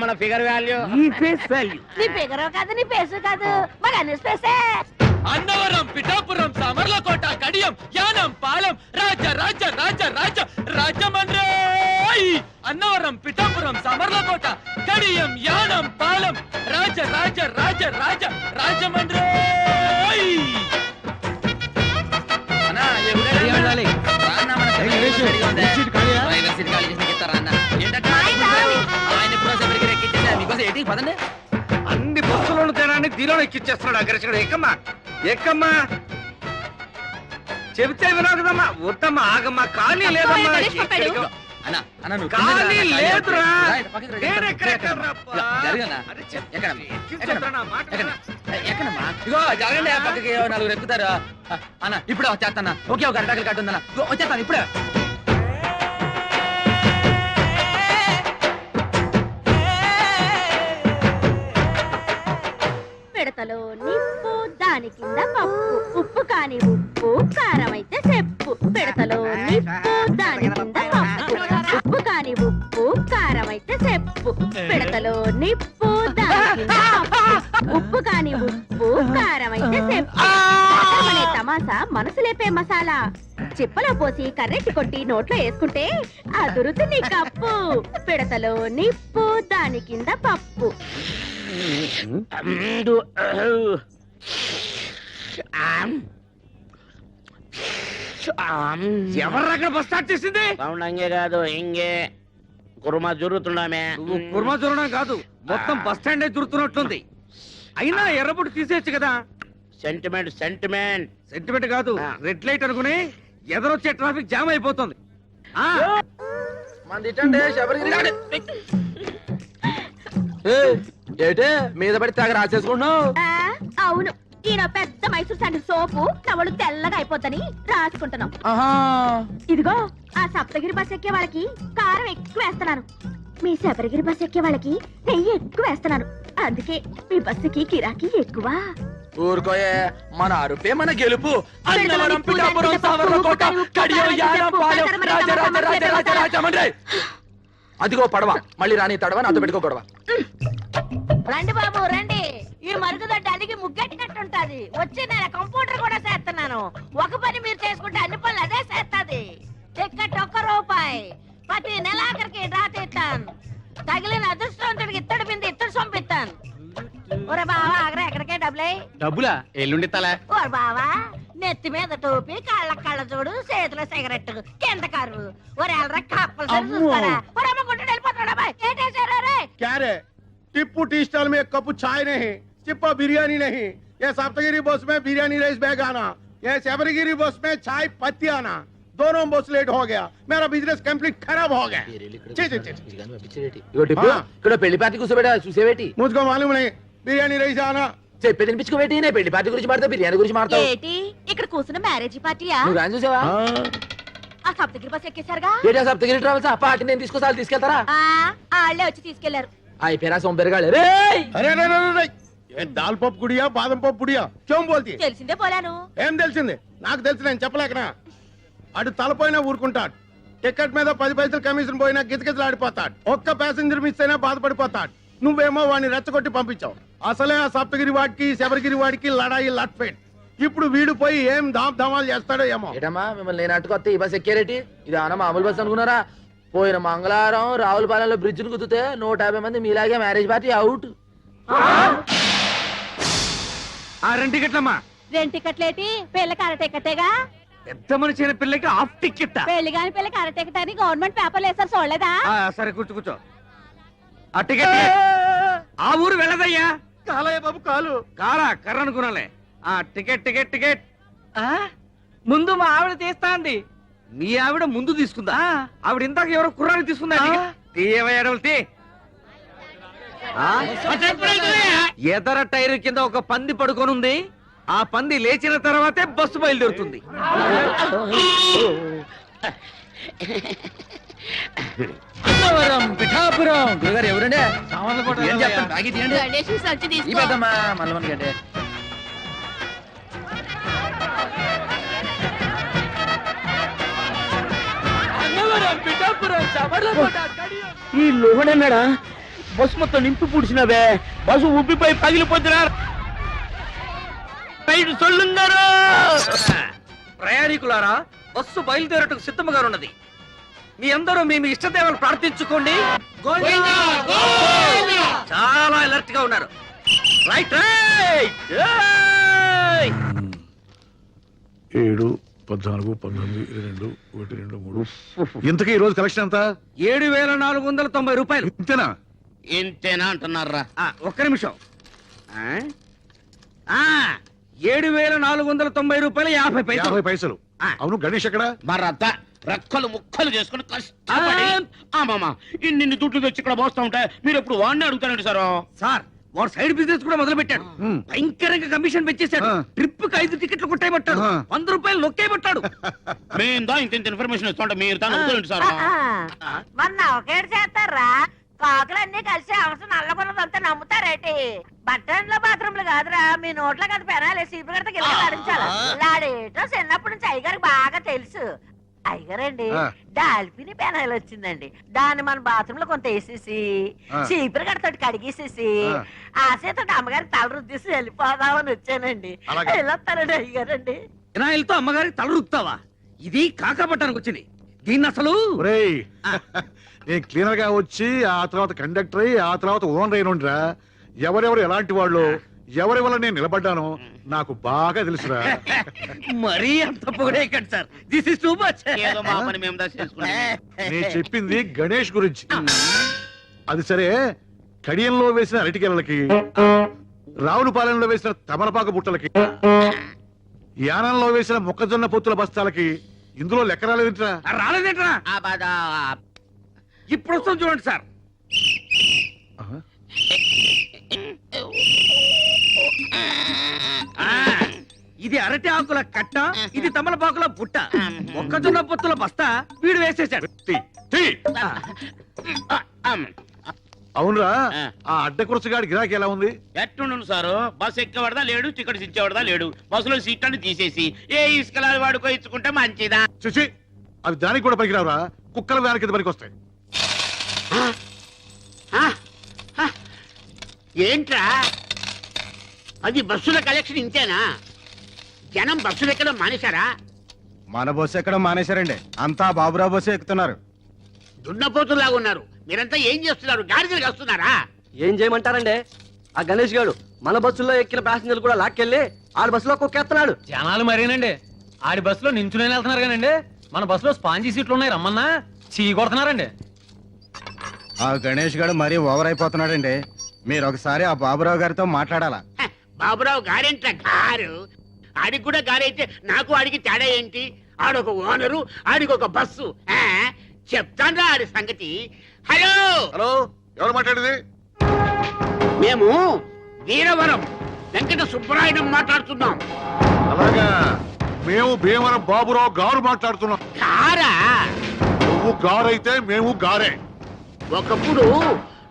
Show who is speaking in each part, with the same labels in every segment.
Speaker 1: మన figure value
Speaker 2: ఈ face value
Speaker 3: నీ ఫిగర్ కాదు నీ ఫేస్ కాదు మరి అన్ని స్పేసే
Speaker 4: అన్నవరం పిఠాపురం సమర్లకోట కడియం యానం పాలెం రాజ రాజ రాజ రాజ రాజమండ్రి అన్నవరం పిఠాపురం సమర్లకోట కడియం యానం పాలెం రాజ రాజ రాజ రాజ రాజమండ్రి
Speaker 5: అన్నా, ఎవరైనా. రానా మన?
Speaker 2: సీట్?
Speaker 5: డ్రైవర్ సీట్ ఖాళీ చేసి ఎక్కిస్తారా అన్న? ఎయిటింగ్ పదండి
Speaker 2: అన్ని బస్సులను తేడాన్ని దీనిలో ఎక్కిచ్చేస్తున్నాడు అగ్రసుడు ఎక్కమ్మా ఎక్కమ్మా చెబితే వినవు కదమ్మా వద్దమ్మా ఆగమ్మా ఖాళీ లేదమ్మా
Speaker 3: గణేష్ పంపాడు.
Speaker 2: ఎక్కడికో.
Speaker 5: అన్న అన్న నువ్వు
Speaker 2: ఖాళీ
Speaker 5: కిందకి రా, ఖాళీ
Speaker 2: లేదురా.
Speaker 5: రా, ఇటు పక్కకి రా,
Speaker 2: నేను
Speaker 5: ఎక్కడ,
Speaker 2: ఎక్కడ
Speaker 5: ఎక్కడ,
Speaker 2: ఎక్కడ్రా,
Speaker 5: ఇలా, జరగనా?
Speaker 2: అరే,
Speaker 5: ఎక్కడ?
Speaker 2: ఎక్కించొద్దురా నా మాట
Speaker 5: ఎక్కడ?
Speaker 2: వినరా?
Speaker 5: ఎక్కడమ్మా? ఇగో జరగండి ఆ పక్కకి ఓ నలుగురు ఎక్కుతారు అన్న ఇప్పుడే వచ్చేస్తాను ఓకే ఒక అరటాకులు కట్టుందన్న ఇగో వచ్చేస్తాను ఇప్పుడే
Speaker 3: పిడతలో నిప్పు దాని కింద పప్పు. ఉప్పు కాని ఉప్పు కారం అయితే చెప్పు. పిడతలో నిప్పు దాని కింద పప్పు. ఉప్పు కాని ఉప్పు కారం అయితే చెప్పు. పిడతలో నిప్పు దాని కింద పప్పు. ఉప్పు కాని ఉప్పు కారం అయితే చెప్పు. తమాసా మనసు లేపే మసాలా. చిప్పలో పోసి కర్రెట్టి కొట్టి నోట్లో వేసుకుంటే అదురుతు నీ కప్పు. పిడతలో నిప్పు దాని కింద పప్పు.
Speaker 2: ఎవర్రా అక్కడ బస్ స్టార్ట్ చేసింది?
Speaker 1: సౌండ్ హంగే కాదు ఇంగే. కుర్మా జరుగుతుండమే
Speaker 2: నువ్వు కుర్మా చూడడం కాదు మొత్తం బస్ స్టాండ్ అయినా ఎర్రబుట్టు తీసేయచ్చు కదా?
Speaker 1: సెంటిమెంట్ సెంటిమెంట్
Speaker 2: సెంటిమెంట్ కాదు. రెడ్ లైట్ అనుకుని ఎదరొచ్చే ట్రాఫిక్ జామ్ అయిపోతుంది.
Speaker 5: ఏటే? మీద పడి తెగ రాసేసుకుంటున్నావు?
Speaker 3: ఆ, అవును. ఈయన పెద్ద మైసూర్ శాండిల్ సోపు నవలు తెల్లగా అయిపోద్దని రాసుకుంటున్నాం.
Speaker 5: ఆహా.
Speaker 3: ఇదిగో ఆ సప్తగిరి బస్ ఎక్కే వాళ్ళకి కారం ఎక్కువ వేస్తున్నాను. మీ శబరిగిరి బస్ ఎక్కే వాళ్ళకి నెయ్యి ఎక్కువ వేస్తున్నాను. అందుకే మీ బస్సుకి కిరాకీ ఎక్కువ.
Speaker 5: ఊరుకోయే మన అరుపే మన గెలుపు. అన్నవరం పిఠాపురం సావర్లకోట కడియం యానం పాలెం రాజ రాజ రాజ రాజ రాజమండ్రి అదిగో పడవ మళ్ళీ రాని తడవ నాతో పెట్టుకో గొడవ.
Speaker 3: రండి బాబు రండి. ఈ మరుగుదొడ్డి అడిగి ముగ్గెట్టినట్టుంటది. వచ్చి నేను కంప్యూటర్ కూడా డబ్బులై
Speaker 1: డబ్బులా ఎల్లుండి తలా
Speaker 3: ఓరు బావా నెత్తి మీద టోపి కాళ్ళ కళ్ళ చూడు చేతిలో సిగరెట్ కింద కరువు ఒరే ఎల్లరా కప్పలు సరి చూస్తారా ఒరే అమ్మ వెళ్ళిపోతాడా బాయ్ ఏంటేసారా రే
Speaker 6: क्या रे टिप्पू टी स्टॉल में एक कप चाय नहीं चिप्पा बिरयानी नहीं ये सप्तगिरी बस में बिरयानी राइस बैग आना ये सेवरगिरी बस में चाय पत्ती आना दोनों बस लेट हो गया मेरा बिजनेस कंप्लीट खराब हो गया ఛీ, ఛీ, ఛీ, ఛీ।
Speaker 5: ఇగో టిప్పు
Speaker 6: ఆ.
Speaker 5: ఇక్కడ పెళ్లి పార్టీ కూర్చోబెట్టా చూసేవేటి
Speaker 6: मुझको मालूम नहीं बिरयानी राइस आना
Speaker 5: చెప్పేది వినిపించుకోవేటి నేను పెళ్ళి పార్టీ గురించి మాడతా బిర్యానీ గురించి మాడతావు
Speaker 3: ఏంటి? ఇక్కడ కూర్చున్న మ్యారేజ్ పార్టీయా?
Speaker 5: చూసావా?
Speaker 3: ఆ. సప్తగిరి బస్ ఎక్కేశారుగా?
Speaker 5: ట్రావెల్స్ పార్టీ నేను తీసుకొస్తాను తీసుకెళ్తారా?
Speaker 3: వాళ్ళే వచ్చి తీసుకెళ్ళారు.
Speaker 5: అయిపోయారా సొంపెరగాళ్ళు
Speaker 6: రే అరే రే రే దాల్ పప్పు గుడియా బాదం పప్పు గుడియా?
Speaker 3: తెలిసిందే పోలాను.
Speaker 6: ఏం తెలిసింది? నాకు తెలిసి నేను చెప్పలేకనా అటు తలపోయినా ఊరుకుంటాడు. టికెట్ మీద పది పైసలు కమిషన్ పోయినా గిజగిజలాడిపోతాడు ఒక్క ప్యాసింజర్ మిస్ అయినా బాధపడిపోతాడు. నువ్వేమో వాడిని రెచ్చగొట్టి పంపించావు. అసలే ఆ సప్తగిరి వాడికి శబరిగిరి వాడికి లడాయి లట్ఫెట్ ఇప్పుడు వీడు పోయి ఏం దామ్ ధమాలు చేస్తాడో ఏమో.
Speaker 5: ఏటమ్మా మిమ్మల్ని నేను అట్టుకొస్తే ఈ బస్ ఎక్కారేటి? ఇది ఆన మామూలు బస్ అనుకున్నారా? పోయిన మంగళవారం రావులపాలెంలో బ్రిడ్జ్ను కుదితే నూట యాభై మంది మీలాగే మ్యారేజ్ పార్టీ అవుట్.
Speaker 2: ఆ రెండు టికెట్లమ్మా.
Speaker 3: రెండు టికెట్లేటి? పెళ్ళకి అర టికెటేగా?
Speaker 2: పెద్ద మనిషి అయిన పిల్లకి హాఫ్ టికెట్.
Speaker 3: పెళ్ళి కాని పెళ్ళకి అర టికెట్ అని గవర్నమెంట్ పేపర్లు వేస్తారు చూడలేదా?
Speaker 2: సరే కూర్చో కూర్చో. ఆ టికెట్ ఆ ఊరు వెళ్ళదయ్యా.
Speaker 6: కాలయ్య బాబు కాలు.
Speaker 2: కారా కర్ర అనుకున్నాలే ఆ టికెట్ టికెట్ టికెట్.
Speaker 7: ముందు మా ఆవిడ తీస్తాంది.
Speaker 2: మీ ఆవిడ ముందు తీసుకుందా? ఆవిడ ఇందాక ఎవరో కుర్రాన్ని తీసుకుందా? తీయవయ్య అడవులు తీ. ఆ? ఎదర టైర్ కింద ఒక పంది పడుకొని ఉంది ఆ పంది లేచిన తర్వాతే బస్సు బయలుదేరుతుంది.
Speaker 5: అన్నవరం పిఠాపురం. గురుగారు ఎవరండి? ఏం చెప్తాను బాగా తీయండి.
Speaker 3: గణేష్ సంచి
Speaker 5: ఈ
Speaker 3: తీసుకో
Speaker 5: పెద్దమ్మా
Speaker 1: ఈ లోహడన్నాడా బస్సు మొత్తం నింపి పూడ్చినవే. బస్సు ఉబ్బిపోయి పగిలిపోతున్నా. రైలు సొల్లుంగారు
Speaker 2: ప్రయాణికులారా బస్సు బయలుదేరటకు సిద్ధముగా ఉన్నది మీ అందరూ మీ మీ ఇష్టదేవాలు ప్రార్థించుకోండి. చాలా అలర్ట్గా ఉన్నారు. రైట్!
Speaker 8: ఏడు పద్నాలుగు పంతొమ్మిది ఇరవై రెండు ఒకటి రెండు మూడు. ఇంతకీ ఈ రోజు కలెక్షన్ ఎంత?
Speaker 2: ఏడు వేల నాలుగు వందల తొంభై రూపాయలు.
Speaker 8: ఇంతేనా?
Speaker 1: ఇంతేనా అంటున్నారా?
Speaker 2: ఆ, ఒక్క నిమిషం. ఆ? ఆ, ఏడు వేల నాలుగు వందల తొంభై రూపాయలు యాభై పైసలు.
Speaker 8: యాభై పైసలు.
Speaker 2: ఆ.
Speaker 8: అవును గణేష్ ఎక్కడ?
Speaker 1: మరత్త రెక్కలు ముక్కలు చేసుకుని కష్టపడి ఆమామ ఇన్ని దుడ్లు తెచ్చి ఇక్కడ పోస్తా ఉంటే మీరు ఎప్పుడు వాడిని అడుగుతారండి సార్?
Speaker 2: సార్ వాడు సైడ్ బిజినెస్ కూడా మొదలు పెట్టాడు. భయంకరంగా కమిషన్ పెంచేశాడు. ట్రిప్కి ఐదు టికెట్లు కొట్టేయబట్టాడు. వంద రూపాయలు నొక్కేయబట్టాడు.
Speaker 1: మేము దా ఇంత ఇంత ఇన్ఫర్మేషన్ ఇస్తుంటే మీరు దాని అడుగుతారండి సార్.
Speaker 9: మొన్న ఒకేడు చేస్తారా? కాకులన్నీ కలిసి అవసరం నల్లబుల్లదంతా నమ్ముతారేటి? బట్టన్ల బాత్రూమ్లు కాదురా. మీ నోట్లో కదా పెనాలి సీపు కడితే గిల్ల లాడించాలి లాడేటో చిన్నప్పటి నుంచి అయ్యగారికి బాగా తెలుసు. అయ్యగారండి
Speaker 8: ఆ.
Speaker 9: డాల్ఫిని పెనాయిల్ వచ్చిందండి దాన్ని మన బాత్రూమ్లో కొంత వేసేసి
Speaker 8: ఆ.
Speaker 9: చీపురు కడతోటి కడిగేసేసి
Speaker 8: ఆ.
Speaker 9: ఆ చేత అమ్మగారి తల రుద్దేసి వెళ్ళిపోదామని వచ్చానండి
Speaker 8: అలాగే.
Speaker 9: వెళ్ళొస్తానండి అయ్యగారండి
Speaker 2: వినాయలతో అమ్మగారికి తల రుక్తావా ఇది కాకాపట్టానికి వచ్చింది దీన్ని అసలు
Speaker 8: ఒరేయ్ నేను క్లీనర్గా వచ్చి ఆ తర్వాత కండక్టర్ అయ్యి ఆ తర్వాత ఓనర్ అయిన ఎవరెవరు ఎలాంటి వాళ్ళు ఎవరి వల్ల నేను నిలబడ్డానో నాకు బాగా తెలుసురా.
Speaker 2: మరీ అంత పొగడే sir. This is too much
Speaker 1: ఏదో మా పని మేము దా చేసుకుంటాం
Speaker 8: నేను చెప్పింది గణేష్ గురించి. అది సరే కడియంలో వేసిన అరటికెలలకి రావులపాలెంలో వేసిన తమలపాకు బుట్టలకి యానంలో వేసిన మొక్కజొన్న పొత్తుల బస్తాలకి ఇందులో లెక్క రాలేదుంటరా?
Speaker 2: రాలేదేంట్రా? ఇప్పుడు వస్తుంది చూడండి సార్. ఆ, ఇది అరటి ఆకుల కట్ట ఇది తమలపాకుల బుట్ట. మొక్కజొన్న పొత్తుల బస్తా వీడు వేసేశాడు.
Speaker 8: అవునరా
Speaker 1: ఆ.
Speaker 8: ఆ అడ్డ కురసగాడి గిరాకీ ఎలా ఉంది?
Speaker 1: ఎట్టుండు సారు? బస్ ఎక్కబడదా లేడు టికెట్స్ ఇచ్చేవాడదా లేడు? బస్సులో సీట్లను తీసేసి ఏ ఇసుకలాలు వాడుకో ఇచ్చుకుంటే మంచిదా?
Speaker 8: చూసి అవి దానికి కూడా పనికిరావురా. కుక్కల కింద పనికి వస్తాయి
Speaker 1: ఏంట్రా? అది బస్సుల కలెక్షన్ ఇంతేనా? జనం బస్సులు ఎక్కడం మానేశారా?
Speaker 6: మన బస్సు ఎక్కడ మానేశారండి. అంతా బాబురావు బస్సు ఎక్కుతున్నారు.
Speaker 1: దున్నపోతులాగా ఉన్నారు. మీరంతా ఏం చేస్తున్నారు? గాడిదలు వస్తున్నారా
Speaker 10: ఏం చేయమంటారండి? ఆ గణేష్ గారు మన బస్సులో ఎక్కిన ప్యాసింజర్లు కూడా లాక్కెళ్ళి ఆడ బస్సులో కుక్కేస్తున్నాడు
Speaker 4: జనాలు మరేనండి? ఆడి బస్సులో నించునే వెళ్తున్నారు కానండి? మన బస్సులో స్పాంజీ సీట్లు ఉన్నాయి రమ్మన్నా. చీ కొడుతున్నారండి.
Speaker 6: ఆ గణేష్ గారు మరీ ఓవర్ అయిపోతున్నాడండి. మీరు ఒకసారి ఆ బాబురావు గారితో మాట్లాడాలా?
Speaker 1: బాబురావు గారేంట్ర గారు. ఆడికి కూడా గారైతే నాకు ఆడికి తేడా ఏంటి? ఆడొక ఓనరు ఆడికి ఒక బస్సు. ఆ, చెప్తాన్రా ఆడి సంగతి. హలో!
Speaker 8: హలో ఎవరు మాట్లాడేది?
Speaker 1: మేము వీరవరం వెంకట సుబ్బరాయుడు మాట్లాడుతున్నాం.
Speaker 8: అలాగా మేము భీమవరం బాబురావు గారు మాట్లాడుతున్నాం.
Speaker 1: గారా?
Speaker 8: నువ్వు గారైతే మేము గారే.
Speaker 1: ఒకప్పుడు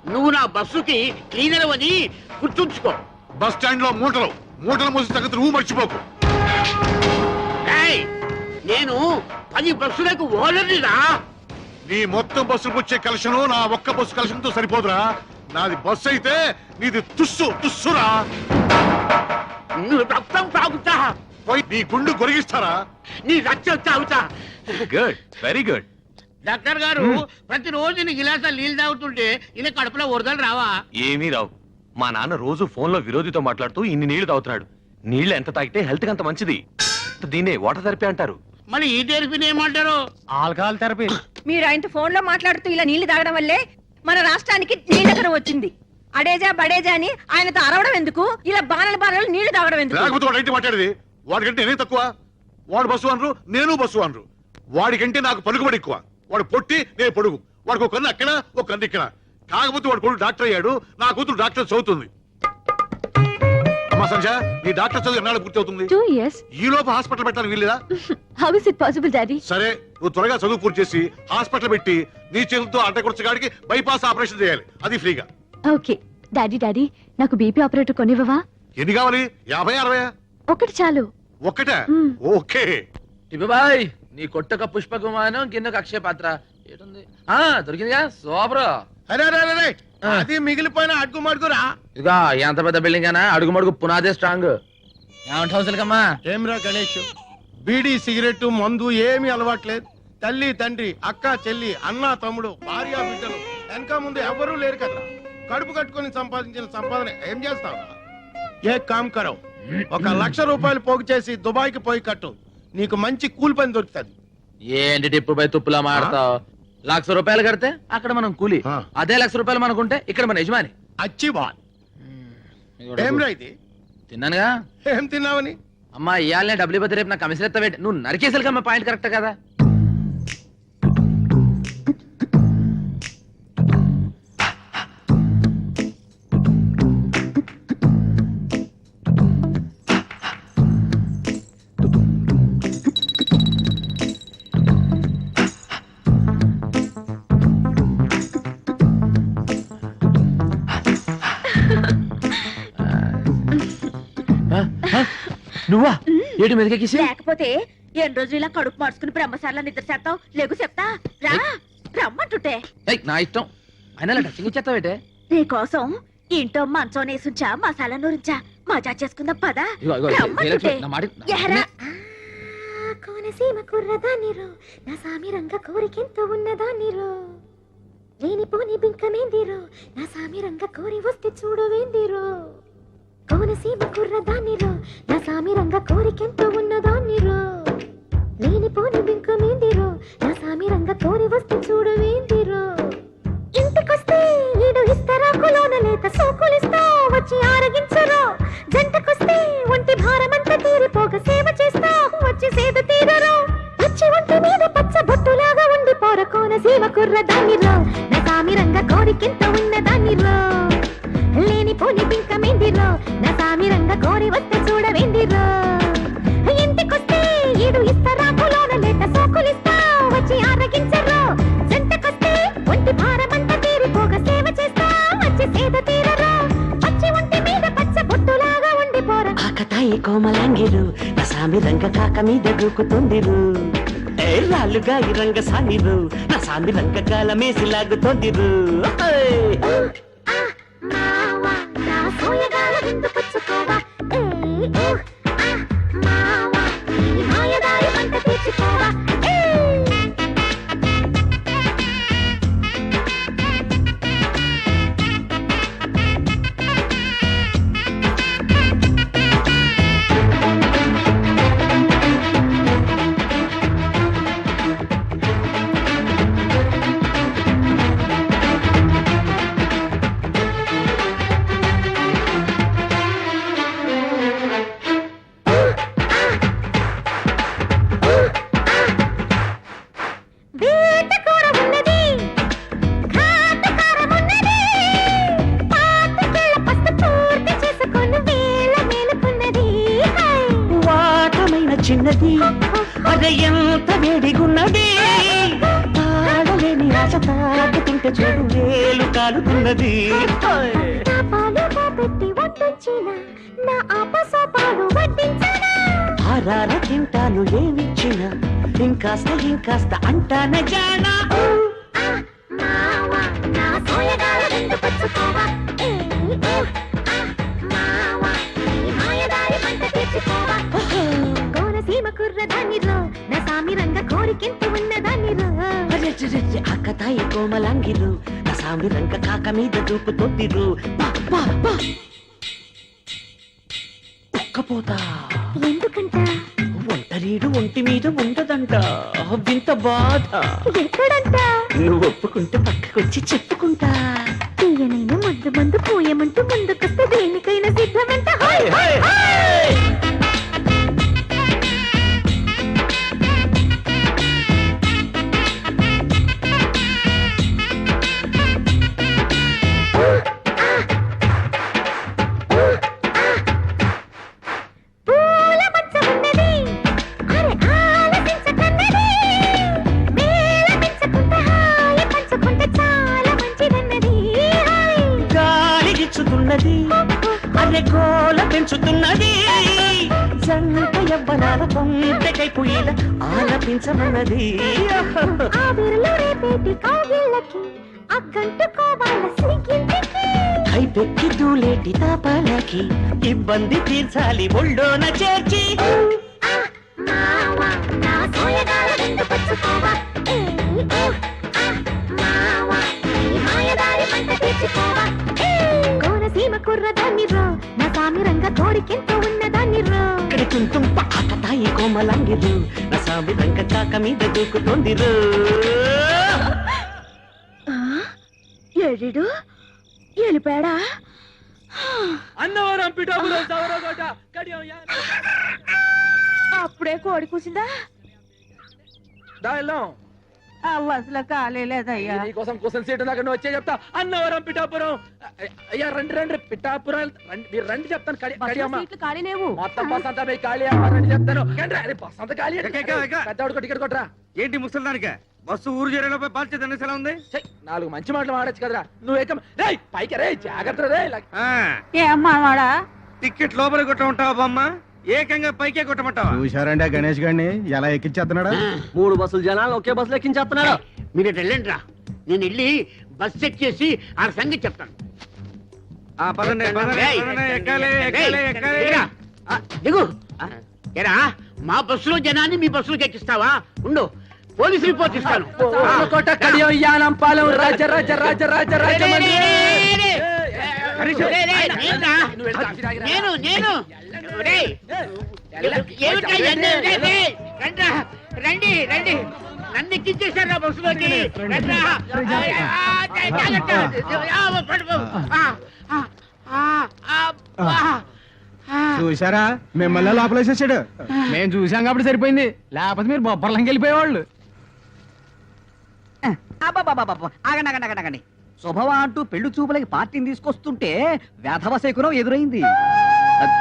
Speaker 1: నువ్వు నా బస్సుకి క్లీనర్ అని గుర్తుంచుకో.
Speaker 8: బస్ స్టాండ్లో మూటలు. మూటలు మోసి తగ్గదు నువ్వు మర్చిపోకు.
Speaker 1: ఏయ్, నేను పది బస్సులకు ఓనర్నిరా?
Speaker 8: నీ మొత్తం బస్సులకు వచ్చే కలెక్షన్ నా ఒక్క బస్సు కలెక్షన్తో సరిపోదురా. నాది బస్సు అయితే నీది తుస్సు తుస్సురా.
Speaker 1: నువ్వు రక్తం తాగుతా.
Speaker 8: పోయి నీ గుండు గొరిగిస్తారా?
Speaker 1: నీ రక్తం తాగుతా.
Speaker 5: గుడ్ వెరీ గుడ్
Speaker 1: డాక్టర్ గారు ప్రతిరోజు నీ గిలాస నీళ్ళు తాగుతుంటే ఇలా కడుపులో వరదలు రావా?
Speaker 5: ఏమీ రావు. మా నాన్న రోజు ఫోన్లో విరోధితో మాట్లాడుతూ ఇన్ని నీళ్ళు తాగుతున్నాడు. నీళ్ళు ఎంత తాగితే హెల్త్కి అంత మంచిది. దీన్నే వాటర్ థెరపీ అంటారు.
Speaker 1: మరి ఈ ఏమంటారు?
Speaker 4: Alcohol therapy.
Speaker 9: మీరు ఆయనతో ఫోన్లో మాట్లాడుతూ ఇలా నీళ్ళు తాగడం వల్లే మన రాష్ట్రానికి నీళ్ళకరం వచ్చింది. అడేజా బడేజా అని ఆయనతో అరవడం ఎందుకు? ఇలా బాణల బాణలు నీళ్ళు తాగడం ఎందుకు?
Speaker 8: లేకపోతే వాడు ఏంటి మాట్లాడేది? వాడికంటే నేనే తక్కువ? వాడు బస్సు అనరు నేను బస్సు అనరు వాడికంటే నాకు పలుకుబడి ఎక్కువ. వాడు పొట్టి నేను పొడుగు. వాడికి ఒక కన్ను అక్కడ ఒక కన్ను ఇక్కడ కాకపోతే వాడు కొడుకు డాక్టర్ అయ్యాడు నా కూతురు డాక్టర్ చదువుతుంది. అమ్మా సంజ నీ డాక్టర్ చదువు ఎన్నాళ్ళు పూర్తి అవుతుంది
Speaker 3: టూ ఇయర్స్
Speaker 8: ఈ లోపు హాస్పిటల్ పెట్టాలని వీల్లేదా?
Speaker 3: How is it possible daddy
Speaker 8: సరే నువ్వు త్వరగా చదువు పూర్తి చేసి హాస్పిటల్ పెట్టి నీ చేతులతో అడ్డకొచ్చగాడికి బైపాస్ ఆపరేషన్ చేయాలి. అది ఫ్రీగా.
Speaker 3: ఓకే డాడీ డాడీ నాకు బీపీ ఆపరేటర్ కొనివ్వవా?
Speaker 8: ఎన్ని కావాలి? యాభై అరవై?
Speaker 3: ఒకటి చాలు.
Speaker 8: ఒక్కటే
Speaker 3: మ్మ్.
Speaker 8: ఓకే.
Speaker 5: బాయ్ నీ కొట్టక పుష్ప విమానం కిందకు అక్షయ పాత్ర. ఏటుంది ఆ దొరికిందిగా? సూపర్.
Speaker 6: అరే అరే అది మిగిలిపోయిన అడ్గు మడుగురా?
Speaker 5: ఇదిగా ఎంత పెద్ద బిల్డింగ్ అయినా అడుగు మడుగు పునాదే స్ట్రాంగ్ ఏమంటావు సిలకమ్మా
Speaker 6: ఏమిరా గణేష్? బీడీ సిగరెట్ మందు ఏమీ అలవాట్లేదు. తల్లి తండ్రి అక్క చెల్లి అన్న తమ్ముడు భార్య బిడ్డలు. వెనక ముందు ఎవరూ లేరు కదా కడుపు కట్టుకొని సంపాదించిన సంపాదన ఏం చేస్తావు ఏ కామ్ కరవ్. ఒక లక్ష రూపాయలు పోగు చేసి దుబాయ్కి పోయి కట్టు. నీకు మంచి కూలి పని దొరుకుతుంది.
Speaker 5: ఏంటి టిప్పు పై తుప్పులా మాడతావు లక్ష రూపాయలు కడితే అక్కడ మనం కూలి.
Speaker 6: ఆ.
Speaker 5: అదే లక్ష రూపాయలు మనకుంటే ఇక్కడ మన యజమాని.
Speaker 6: అచ్చి బాల్ ఏం రా ఇది?
Speaker 5: తిన్నానుగా?
Speaker 6: ఏం తిన్నావని?
Speaker 5: అమ్మా ఇయాలనే డబ్బులు ఇవ్వదు రేపు నాకు కమిషన్ ఎత్తవేటి? నువ్వు నరికేసరికమ్మా పాయింట్ కరెక్ట్ కదా? నువ్వా? ఏడు మెదకెక్కిసి
Speaker 3: లేకపోతే ఎన్ని రోజులు ఇలా కడుపు మార్చుకుని బ్రహ్మశాల నిద్ర చేస్తావు? లేకు చెప్తా. రా. రమ్మంటుంటే.
Speaker 5: నా ఇష్టం. అయినా టచింగ్ ఇచ్చేస్తావేటే
Speaker 3: నీకోసం ఇంట్లో మంచం నేసుంచా మసాలా నూరించా మజా చేసుకుందాం పదా.
Speaker 5: ఇగో, ఇగో,
Speaker 3: రమ్మంటుంటే.
Speaker 5: నా నా-.
Speaker 11: కోనసీమ నా సామి రంగ కోరికెంతో ఉన్నదానిరో. లేనిపోని బింకమేందిరో నా సామి రంగ కోరి వస్తే చూడవేందిరో. కోనసీమ కుర్రదానిరో నా సామి రంగ కోరికెంతో ఉన్నదానిరో లేనిపోని బింకమేందిరో నా సామి రంగ కోరి వస్తే చూడవేందిరో ఇంటికొస్తే ఈడు ఇస్తారా కులోన లేత సోకులిస్తా
Speaker 12: ఏ రాళ్ళుగా ఈ రంగ సానిరు. నా సామి రంగ కాలమేసి లాగుతోందిరు
Speaker 11: మావా నా సోయగాల విందు కోరికెంత ఉన్న దానిరో
Speaker 12: అరెరెరెరె, ఆకతాయి కోమలాంగిరు నా సామి రంగ కాక మీద దూకుతోందిరు పా, పా, పా. ఉక్కపోతా
Speaker 11: ఎందుకంట?
Speaker 12: ఒంటరీడు ఒంటి మీద ఉండదంట. వింత బాధ.
Speaker 11: ఎక్కడంట
Speaker 12: నువ్వు ఒప్పుకుంటే పక్కకొచ్చి చెప్పుకుంటా.
Speaker 11: తీయనైన ముద్దు మందు పోయమంటూ ముందుకొస్తే దేనికైనా సిద్ధమంట. హాయ్ హాయ్ హాయ్
Speaker 12: పైపెక్కి దూలేటి తాపాలకి. ఇబ్బంది తీర్చాలి ఒళ్ళోన చేర్చి.
Speaker 11: కోనసీమ కుర్రదాన్ని రో నా సామి రంగ కోరికెంతో ఉన్నదాన్ని రో
Speaker 12: ఇక్కడ తుంతుం పాకతాయి కోమలంగిరు నా సామి రంగ చాక మీద దూకుతోందిరు.
Speaker 3: ఏడిడు ఎలిపాడా
Speaker 5: అన్నవరం పిఠాపురం
Speaker 3: అప్పుడే కోడి కూసిందా?
Speaker 5: దా వెళ్దాం.
Speaker 9: అసలు ఖాళీ లేదయ్యా.
Speaker 5: నీకోసం కోసం సీటు దాకా నువ్వు వచ్చే చెప్తా. అన్నవరం పిఠాపురం. అయ్యా రండి రండి. పిఠాపురం రండి మీరు రండి చెప్తాను. మొత్తం బస్ అంతా పోయి ఖాళీ అమ్మ రండి చెప్తాను. రండి, బస్ అంతా ఖాళీ. పెద్దవాడికి టికెట్ కొట్టరా.
Speaker 2: ఏంటి ముసలిదానిక? బస్సు ఊరు చేరేలోపై బాధ్యత ఎలా ఉంది
Speaker 5: ఛై, నాలుగు మంచి మాటలు మాడచ్చు కదరా నువ్వు ఎక్క రే పైకి రే జాగ్రత్త రే ఇలా-
Speaker 2: ఆ,
Speaker 9: ఏం మావాడా
Speaker 2: టికెట్ లోపల కొట్ట ఉంటావా బామ్మ ఏకంగా పైకే కొట్టమంటావా
Speaker 6: చూశారండి ఆ గణేష్ గారిని ఎలా ఎక్కించేస్తున్నాడా
Speaker 10: మూడు బస్సులు జనాలు ఒకే బస్సులో ఎక్కించేస్తున్నాడు
Speaker 1: మీరు ఇటు వెళ్ళండి రా నేను వెళ్ళి బస్ చెక్ చేసి ఆ సంగతి చెప్తాను
Speaker 2: ఆ, పదండి పదండి,
Speaker 1: రేయ్,
Speaker 2: పదండి, ఎక్కాలి
Speaker 1: రేయ్,
Speaker 2: ఎక్కాలి ఎక్కాలి
Speaker 1: దిగురా. ఆ, దిగు ఎరా మా బస్సులో జనాన్ని మీ బస్సులోకి ఎక్కిస్తావా ఉండు పోలీస్ రిపోర్ట్ ఇస్తాను.
Speaker 5: కడియం యానం పాలెం రాజ రాజ రాజ రాజ రాజ.
Speaker 1: నేను? నేను రండి రండి. నన్ను ఎక్కించేశారా బస్సులోకి.
Speaker 6: చూసారా మిమ్మల్ని లోపలేసేసాడు. మేము చూసాం కాబట్టి సరిపోయింది. లేకపోతే మీరు బొబ్బర్లంకి వెళ్ళిపోయేవాళ్ళు.
Speaker 7: అబ్బబ్బబ్బబ్బబ్బ. ఆగండి ఆగండి ఆగండి ఆగండి. శుభవా అంటూ పెళ్ళి చూపులకి పార్టీని తీసుకొస్తుంటే శకునం ఎదురైంది.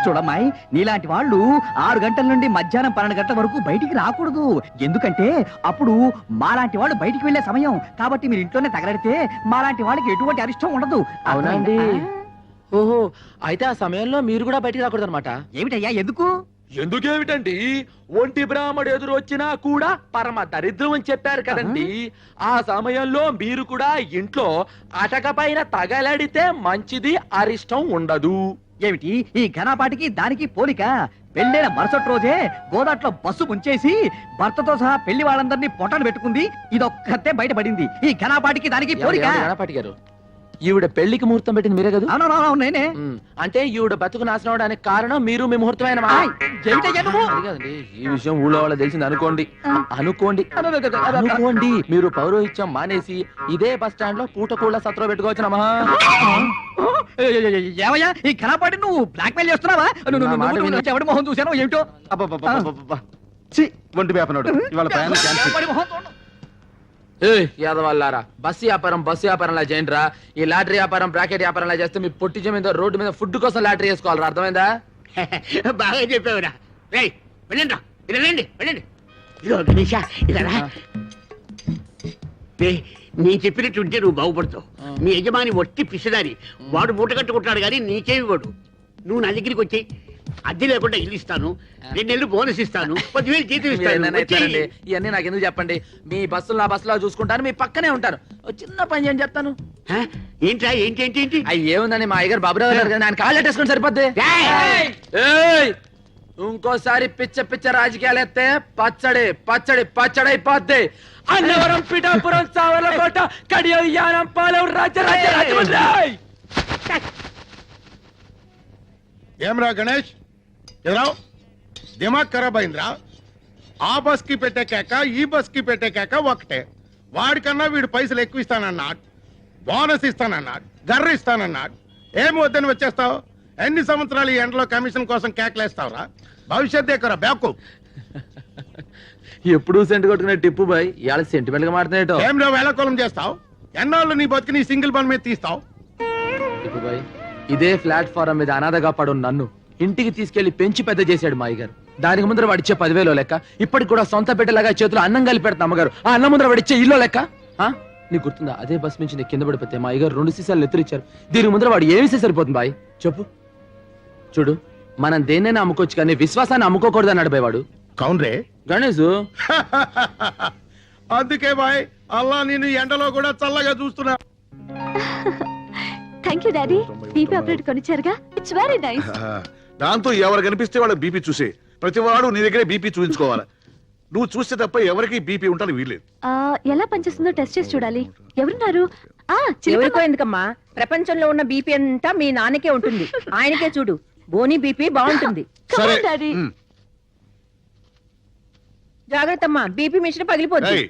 Speaker 7: చూడమ్మాయి నీలాంటి వాళ్ళు ఆరు గంటల నుండి మధ్యాహ్నం పన్నెండు గంటల వరకు బయటికి రాకూడదు. ఎందుకంటే అప్పుడు మాలాంటి వాళ్ళు బయటికి వెళ్ళే సమయం. కాబట్టి మీరు ఇంట్లోనే తగలడితే మాలాంటి వాళ్ళకి ఎటువంటి అరిష్టం ఉండదు.
Speaker 5: అవునండి? ఓహో అయితే ఆ సమయంలో మీరు కూడా బయటికి రాకూడదు అనమాట
Speaker 7: ఏమిటయ్యా ఎందుకు?
Speaker 5: ఎందుకేమిటండి? ఒంటి బ్రాహ్మడు ఎదురు వచ్చినా కూడా పరమ దరిద్రం అని చెప్పారు కదండి. ఆ సమయంలో మీరు కూడా ఇంట్లో అటక పైన తగలడితే మంచిది అరిష్టం ఉండదు.
Speaker 7: ఏమిటి? ఈ ఘనపాటికి దానికి పోలిక? పెళ్ళైన మరుసటి రోజే గోదాట్లో బస్సు ముంచేసి భర్తతో సహా పెళ్ళి వాళ్ళందరినీ పొట్టలు పెట్టుకుంది. ఇదొక్కతే బయటపడింది. ఈ ఘనపాటికి దానికి పోలిక?
Speaker 5: గారు? ఈవిడ పెళ్ళికి ముహూర్తం పెట్టింది మీరే కదా?
Speaker 7: అవునవునవును నేనే.
Speaker 5: ఉమ్, అంటే ఈవిడ బతుకు నాశనం అవడానికి కారణం మీరు మీ ముహూర్తమైన?
Speaker 7: ఆయ్?
Speaker 5: కాదండి ఈ విషయం ఊళ్ళో వాళ్ళకి తెలిసింది అనుకోండి. అనుకోండి. అనుకోండి మీరు పౌరోహిత్యం మానేసి ఇదే బస్ స్టాండ్లో పూట కూడా సత్రం పెట్టుకోవచ్చు
Speaker 7: ఏమయ్యా ఈ ఘనపాటి నువ్వు బ్లాక్ మెయిల్ చేస్తున్నావా? నువ్వు-
Speaker 5: నా
Speaker 7: నువ్వు-
Speaker 5: మాట
Speaker 7: నువ్వు-
Speaker 5: విను.
Speaker 7: నువ్వు ఎవడి మొహం చూసానో ఏమిటో?
Speaker 6: ఛీ, ఒంటి వేపనాడు ఇవాళ ప్రయాణం క్యాన్సిల్.
Speaker 7: ఎవడి మొహం చూడను.
Speaker 5: యాదవల్లారా బస్సు వ్యాపారం బస్సు వ్యాపారంలా చేయండిరా. ఈ లాటరీ వ్యాపారం బ్రాకెట్ వ్యాపారంలా చేస్తే మీ పొట్టి జమీందో రోడ్డు మీద ఫుడ్ కోసం లాటరీ వేసుకోవాలరా అర్థమైందా?
Speaker 1: బాగా చెప్పావురా. వెళ్ళండి రా. వెళ్ళండి. గణేష రా. నేను చెప్పినట్టు ఉంటే నువ్వు బాగుపడతావు. మీ యజమాని వట్టి పిసిదారి. వాడు మూట కట్టుకుంటాడు కానీ నీకేమి వాడు నువ్వు నా దగ్గరికి వచ్చి అద్దె లేకుండా ఇల్లు ఇస్తాను రెండు నెలలు బోనస్ ఇస్తాను పదివేలు జీతం ఇస్తాను.
Speaker 5: ఇవన్నీ నాకు ఎందుకు చెప్పండి? మీ బస్సులు నా బస్సులో చూసుకుంటాను మీ పక్కనే ఉంటాను. ఓ చిన్న పని చేయండి చెప్తాను
Speaker 1: హ? ఏంట్రా ఏంటి ఏంటి ఏంటి?
Speaker 5: అయ్యి ఏముందని మా అయ్యగారు బాబురావు గారు కదా ఆయన కాళ్ళు వేసుకుని సరిపోద్ది! ఏయ్! ఇంకోసారి పిచ్చ పిచ్చ రాజకీయాలు ఎత్తే పచ్చడి పచ్చడి పచ్చడి అయిపోద్ది. అన్నవరం పిఠాపురం సావర్లకోట కడియం యానం పాలెం రాజమండ్రి!
Speaker 6: ఏమ్రా గణేష్? ఎదురావు దిమాగ్ ఖరాబ్ అయిందిరా. ఆ బస్కి పెట్టే కేక ఈ బస్కి పెట్టే కేక ఒకటే వాడికన్నా వీడు పైసలు ఎక్కువ ఇస్తానన్నాడు. బోనస్ ఇస్తానన్నాడు. గర్ర ఇస్తానన్నాడు. ఏమి వద్దని వచ్చేస్తావు? ఎన్ని సంవత్సరాలు ఈ ఎండలో కమిషన్ కోసం కేకలేస్తావురా భవిష్యత్ దగ్గర బ్యాకు.
Speaker 5: ఎప్పుడు సెంట్ కొట్టుకునే టిప్పు బాయ్. ఇవాళ సెంటిమెంట్గా మాట్లాడేటో
Speaker 6: ఏం వేళకోళం చేస్తావు? ఎన్నాళ్ళు నీ బతికి నీ సింగిల్ పని మీద తీస్తావు?
Speaker 5: టిప్పు బాయ్. ఇదే ప్లాట్ఫారం మీద అనాథగా పడు నన్ను ఇంటికి తీసుకెళ్ళి పెంచి పెద్ద చేశాడు మా అయ్యగారు దానికి ముందర వాడిచ్చే పదివేలో లెక్క ఇప్పటికి కూడా సొంత బిడ్డలాగా చేతులు అన్నం కలిపి పెడతా అమ్మగారు. ఆ అన్నం ముందర వాడిచ్చే ఇల్లు లెక్క? ఆ? నీకు గుర్తుందా? అదే బస్ నుంచి నేను కింద పడిపోతే మా అయ్యగారు రెండు సీసాలు ఎత్తురిచ్చారు దీనికి ముందర వాడు ఏమి సరిపోతుంది బాయ్? చెప్పు. చూడు మనం దేన్నైనా అమ్ముకోవచ్చు కానీ విశ్వాసాన్ని అమ్ముకోకూడదు అన్నాడు బాయ్ వాడు.
Speaker 6: కౌన్రే.
Speaker 5: గణేష్
Speaker 6: అందుకే బాయ్ అల్లా నేను ఎండలో కూడా చల్లగా చూస్తున్నా.
Speaker 13: Thank you daddy BP operate కొనిచ్చారుగా? It's very nice
Speaker 8: దాంతో ఎవరు కనిపిస్తే వాళ్ళ బీపీ చూసే. ప్రతి వాడు నీ దగ్గరే బీపీ చూపించుకోవాలి నువ్వు చూస్తే తప్ప ఎవరికి బీపీ ఉంటాను వీల్లేదు.
Speaker 13: ఎలా పనిచేస్తుందో టెస్ట్ చేసి చూడాలి. ఎవరున్నారు.
Speaker 14: ఎవరికో ఎందుకమ్మా? ప్రపంచంలో ఉన్న బీపీ అంతా మీ నాన్నకే ఉంటుంది. ఆయనకే చూడు. బోని బీపీ బాగుంటుంది. జాగ్రత్త అమ్మా బీపీ మిషన్ పగిలిపోద్ది.
Speaker 8: ఏయ్,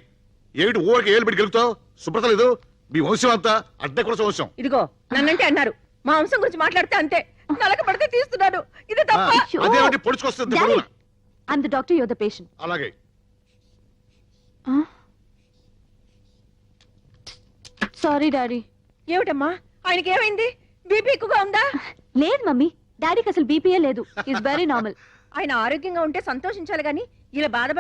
Speaker 8: ఏమిటి ఊరికి ఏళ్ళు పెట్టి గెలుగుతావు శుభ్రత లేదు. మీ వంశం అంతా అడ్డ కూడా వంశం.
Speaker 14: ఇదిగో నన్నంటే అన్నారు. మా వంశం గురించి మాట్లాడితే అంతే. నలక పడితే తీస్తున్నాడు. ఇది తప్ప
Speaker 8: అదేమిటి పొడుచుకొస్తుంది
Speaker 13: the doctor your the patient
Speaker 8: అలాగే.
Speaker 13: సారీ డాడీ
Speaker 14: ఏమిటమ్మా? ఆయనకి ఏమైంది? బీపీ ఎక్కువగా ఉందా?
Speaker 13: లేదు మమ్మీ. డాడీకి అసలు బీపీఏ లేదు. ఇస్ వెరీ నార్మల్
Speaker 14: ఆయన ఆరోగ్యంగా ఉంటే సంతోషించాలి గాని ఇలా బాధపడితే